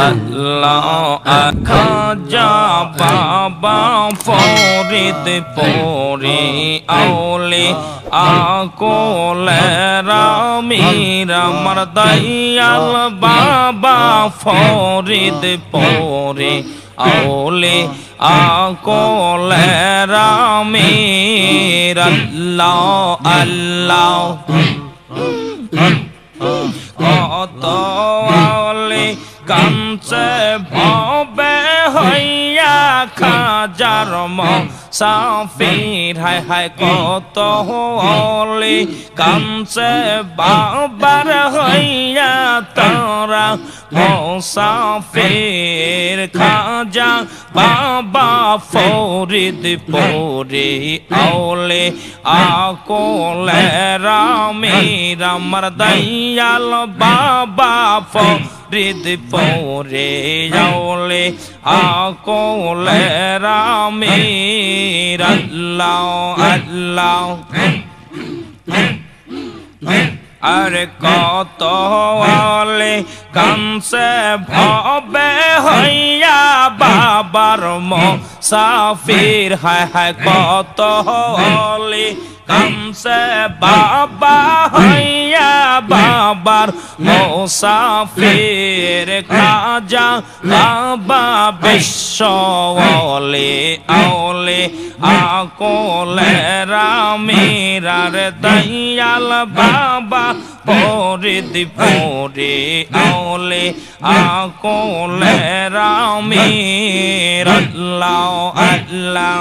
আল্লাহ খাজা বাবা ফরিদ পরে আওলে আকলে রামির আমার দয়াল বাবা ফরিদ পরে আওলে আকলে রামির আল্লাহ আল্লাহ কাঞ্চে ভবে হইয়া খাজার সাফির, হায় হায় কত হলে কাঞ্চে বাবার হইয়া তারা মোসাফির, খাজা বাবা ফরিদ পরে আওলে আকলে রামের, আমার দয়াল বাবা ফরিদ পরে আওলে আকলে রামের আল্লাহ আল্লাহ। আরে কত হলে কামসে ভবে হইয়া বাবার সাফির হায় হায়, কত হলে কামসে বাবা হইয়া বাবার মোসাফির খাজা বাবা বিশ্ব আওলে আকলে রামেরার দয়াল বাবা পরে পরে আওলে আকলে রামের আল্লাহ আল্লাহ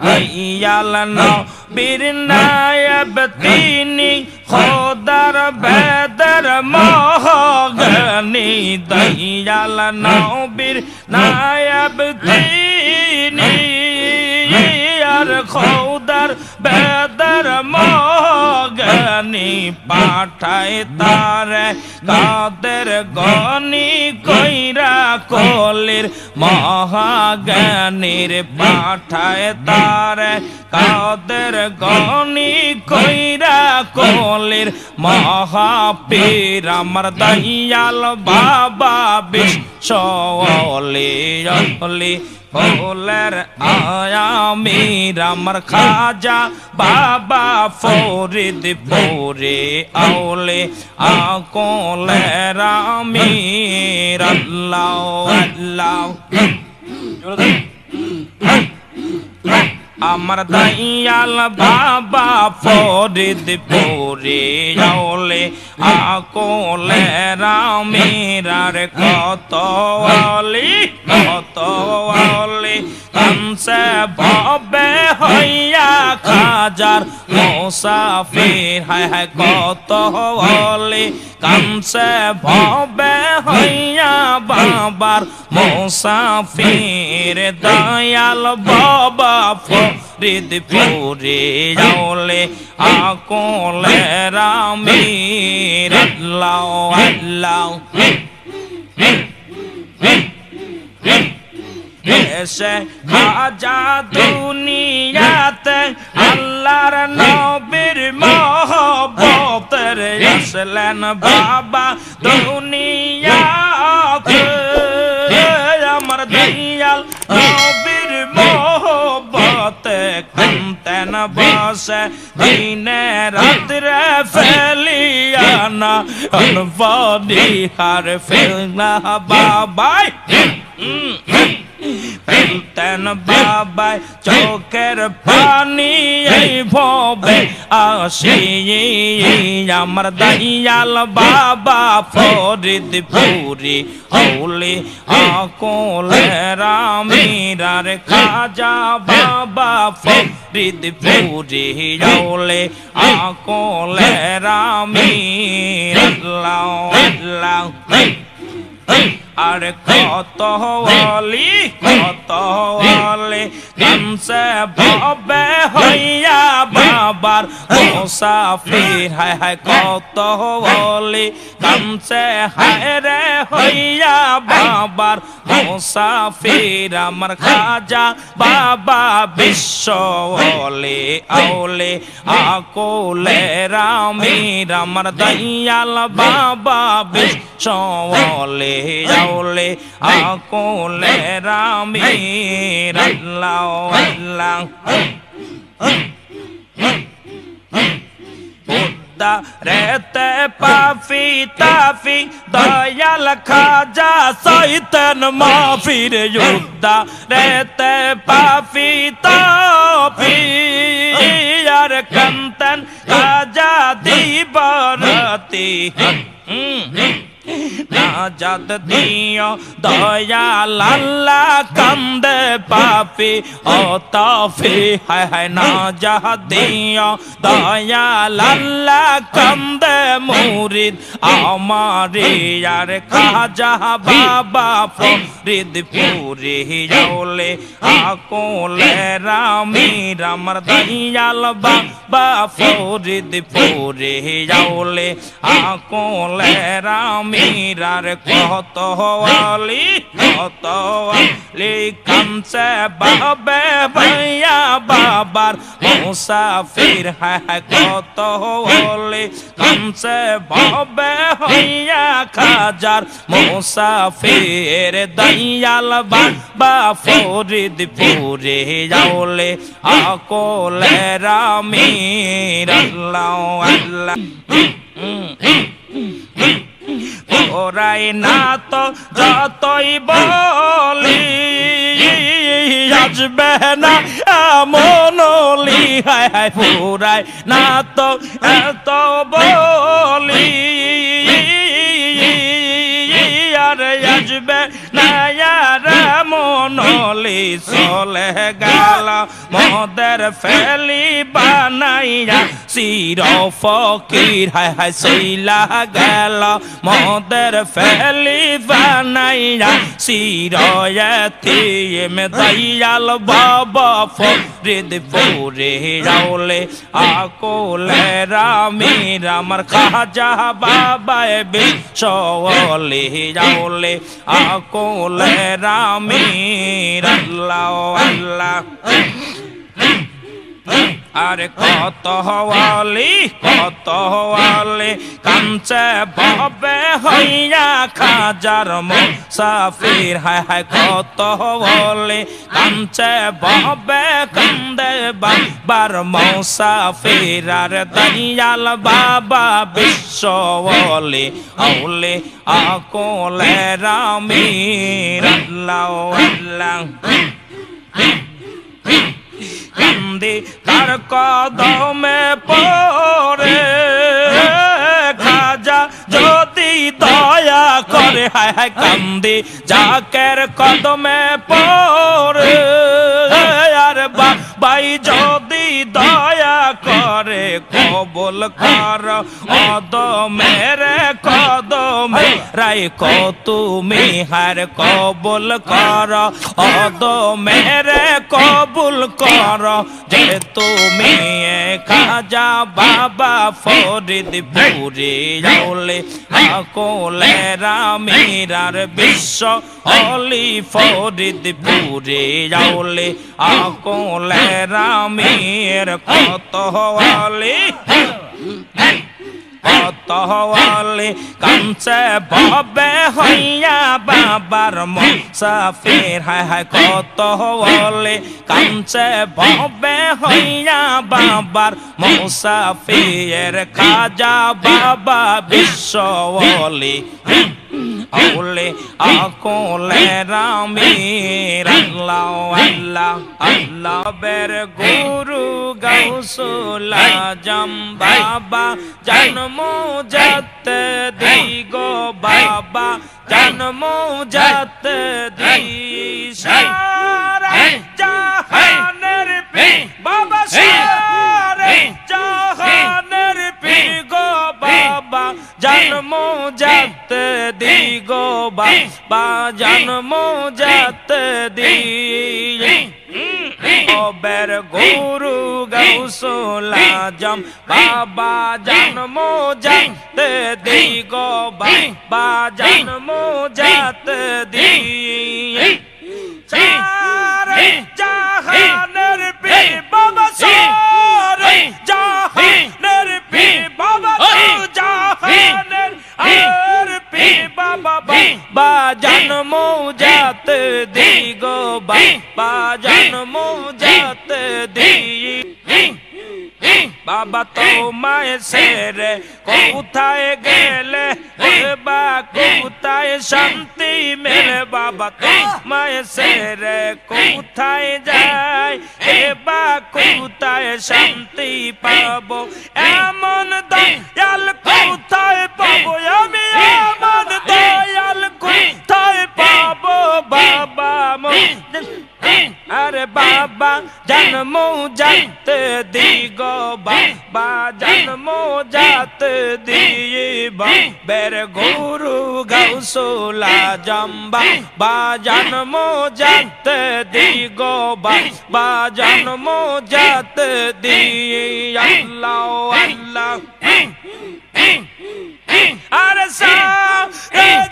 ইয়াল নবীর নায়ব তিনি খোদার বেদর মহগনি দয়াল নবীর নায়ব তিনি আর খোদার বেদর মহগনি পাঠায় তার কাদের গনি কইরা কলির মহাজ্ঞানীর পাঠায় তার কাদের গনি কইরা কলির মহাপীর আমার দয়াল বাবা বিশ্বলে অলি ফুলের আয়ামির আমার খাজা বাবা ফরিদ পরে আওলে আকলে রামির আল্লাহ আল্লাহ। আমার দাইয়াল বাবা ফরিদ পরে যাওলে আকলে রামেরার কত আলি কত আলি, কামসে ভবে হইয়া খাজার মোসাফির। হায় হায়, কত আলি কামসে ভবে হইয়া বাবার মোসাফির। দয়াল বাবা ফরিদ পুরে যাওলে আকলে রামের। আল্লাহ আল্লাহ। এসে খাজা দুনিয়াতে আল্লাহর নবীর মহব্বতের আসলেন বাবা দুনিয়াতে। আমার দয়াল নবীর মহব্বতে কান্তেন বসে। দিনে রাত্রে ফেলিয়ানা অনবদি হার ফেলনা বাবাই। ফেলতেন বাবাই চোখের পানি ভবে আসি আমার দয়াল বাবা ফরিদ পুরি হৌলি আকলে রামিরার খাজা বাবা ফরিদ পুরি হৌলে আকলে রামির আল্লাহ আল্লাহ আর কত হলি কত হলে কামসে ভবে হইয়া বাবার মুসাফির হায় হায় কত বলি কামসে হায় রে হইয়া বাবার মুসাফির আমার খাজা বাবা বিশ্ব ওলে আওলে আকুলে রামির আমার দয়াল বাবা বিশ্ব ওলে আওলে আকুলে রামির আল্লাহ রেতে পাফি তাফি দয়াল খাজা সৈতন মাফির যুদ্ধা রেতে পাফি তাফি আর কন্তন খাজা দিবরতি নাজাদ দিও দয়া লাল্লা কান্দে পাপি ও তাফি হায় হায় নাজাদ দিও দয়া লাল্লা কান্দে মুরিদ। আমারে আর খাজা বাবা ফরিদ, পুরে যাওলে আকলে রামি, রামর দয়াল বাবা ফরিদ, পুরে যাওলে আকলে রামি মীরার কত আলি কত আলি কামসে বাবে ভাইয়া বাবার মুসাফির হ্যাঁ কত আলি কামসে বাবে হইয়া খাজার মুসাফির, দয়াল বাবা ফরিদ পুরে যাওলে আকলে রামির আল্লাহ আল্লাহ। ওরাই না তো যতই বলি, আসবে না মনলি হায় হায় ফুরাই না তো এত বলি। আর আসবে না মনলি চলে গেল মদের ফেলি বানাইয়া সির ফকির হায় হায় সইলা গেল মদের ফেলি বানাইয়া সির মে দয়াল বাবা ফরিদ পুরে যাওলে আকলে রামি রামার খাজা বাবা বিশ্বলে যাওলে আকলে রামি আল্লাহ আল্লাহ আরে কত হওয়ালি কত হওয়ালি কাঞ্চে ববে হইয়া খাজার মুসাফির। হায় হায়, কত হওয়ালি কাঞ্চে ববে কান্দে বাবার মুসাফির। আর দয়াল বাবা বিশ্বলি আউলে আকলে রামির। আল্লাহ আল্লাহ। কান্দি, তার কদমে পরে খাজা যদি দয়া করে, হায় হায় কান্দি, জাকের কদমে পরে আর বাই যদি দয়া করে, কবল কর, অদমেরে কদমে। রাই কো তুমি হার কবল কর। অদমেরে কবুল কর। যে তুমি খাজা বাবা ফরিদ পুরে যাওলে আকলে রামিরার বিশ্ব অলি ফরিদ পুরে যাওলে আকলে রামের কত হওয়ালে কত হওয়ালে কামসে ববে হইয়া বাবার মুসাফির। হায় হায় কত হওয়ালে কামসে ববে হইয়া বাবার মুসাফির খাজা বাবা বিশ্বলি আউলে আকলে রামের আল্লাহ আল্লাহ আল্লাহ বের গৌসুল আজম বাবা জন্ম জাত দিগো বাবা জন্ম জাত দি সারা জাহানের পি বাবা সারা জাহানের পি গো বাবা জন্ম জাত দি গো বাবা জন্ম জাত দি অবের গুরু গৌসুল আজম বাবা জন্ম জাতে দি গো, বাবা জন্ম জাতে দি চারে জাহানের পীর বাবা সারে, জাহানের পীর বাবা জাহানের আর পীর বাবা বাবা দি গো জন্ম জাতে দি বাবা তোমায় সেরে কোথায় গেলে বা কোথায় শান্তি মেলে বাবা তোমায় সেরে কোথায় যায় বা কোথায় শান্তি পাবো এমন দয়াল কোথায় পাবো আমি বাবা জন্ম জাতে দিগো বাবা জন্ম জাতে দিয়ে বের গুরু গৌসুলা জম্বা, বা জন্ম জাতে দিগো বাবা জন্ম জাতে দিয়ে আল্লাহ আল্লাহ। আরে সা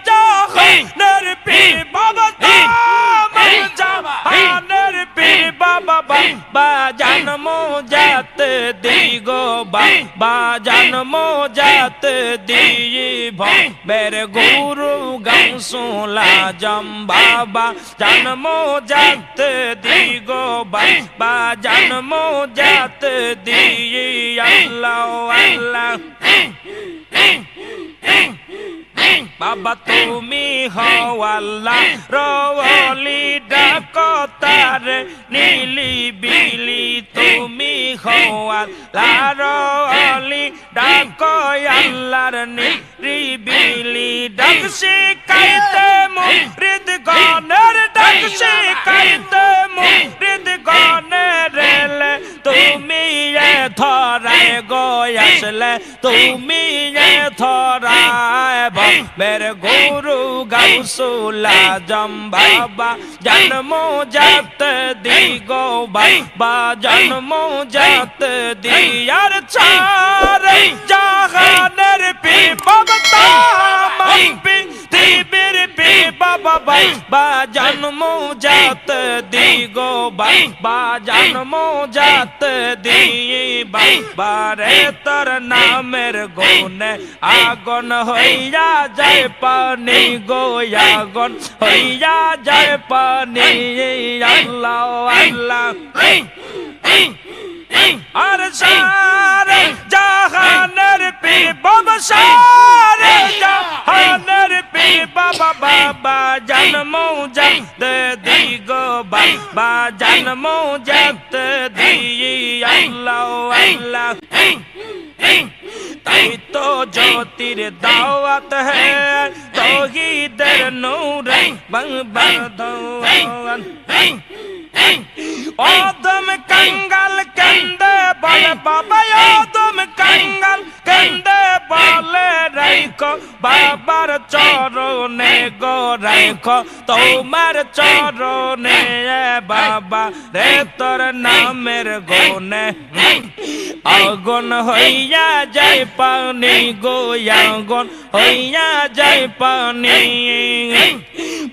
জাহানের পীর বাবা তামার জাহানের পীর বাবা বাবা জন্ম জাতে দিগো বাবা জন্ম জাতে দিয়ে বের গুরু গৌসুলা জম বাবা, জন্ম জাতে দিগো বাবা জন্ম জাতে দিয়ে আল্লাহ আল্লাহ। বাবা, তুমি হওয়াল্লা রওয়ালি ডাকতার নীলি বিলি তুমি হওয়াল্লা রওয়ালি ডাক আল্লাহর নিরিবিলি। ডাক শিকাইতে মুরিদ গনের ডাক শিকাইতে মুরিদ গনের তুমি ধরায় গয়াসলে তুমি এ ধরায় মেরে গুরু গৌসুলা জম বাবা জন্ম জাত দি গো বাবা জন্ম জাত দি আর চার জাহানের পি বাবা তামাম পি দিবির পি বাবা বাবা জন্ম জাত দি গো বাবা জন্ম জাত দি বাবা রে তোর নামের গুণে আগুন হইয়া যায় পানি গো আগুন হইয়া যায় পানি আল্লাহ আল্লাহ। আর সারে জাহানের পি বাবা সারে বাবা বাবা জন্ম জাত দি গো বাবা জন্ম জাত দি আল্লাহ আল্লাহ তাই তো জ্যোতির দাওয়াত হ্যাঁ তৌহিদের নূর বংবধন ওদম কঙ্গাল কন্দে বলে বাবা তোমার চরণে বাবা রে, তোর নামের গনে আগুন হইয়া যায় পানি গো, আগুন হইয়া যায় পানি।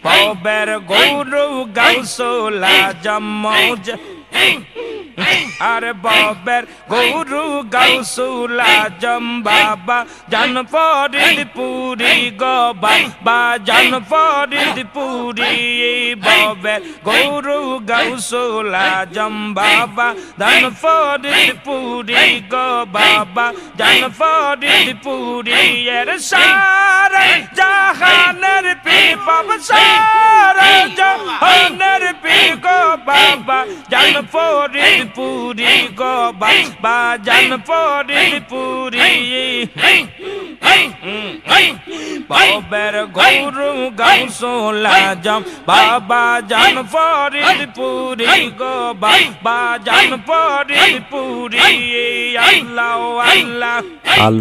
পবের গৌরু গৌসলা জমজ আরে ববের গৌরু গৌসুলা জম বাবা জান ফরিদ পুরি গো বাবা জান ফরিদ পুরি ববের গৌরু গৌসুলা জম বাবা জান ফরিদ পুরি গো বাবা জান ফরিদ পুরি এর সারা জাহানের পি বাবা সারা জাহানের পি গো বাবা জান ফরিদ পুরি গো বাবা জান ফরিদ পুরি ববের গৌরু গৌসোলা জম বাবা জান ফরিদ পুরি গো বাবা জান ফরিদ পুরি আল্লাহ আল্লাহ আল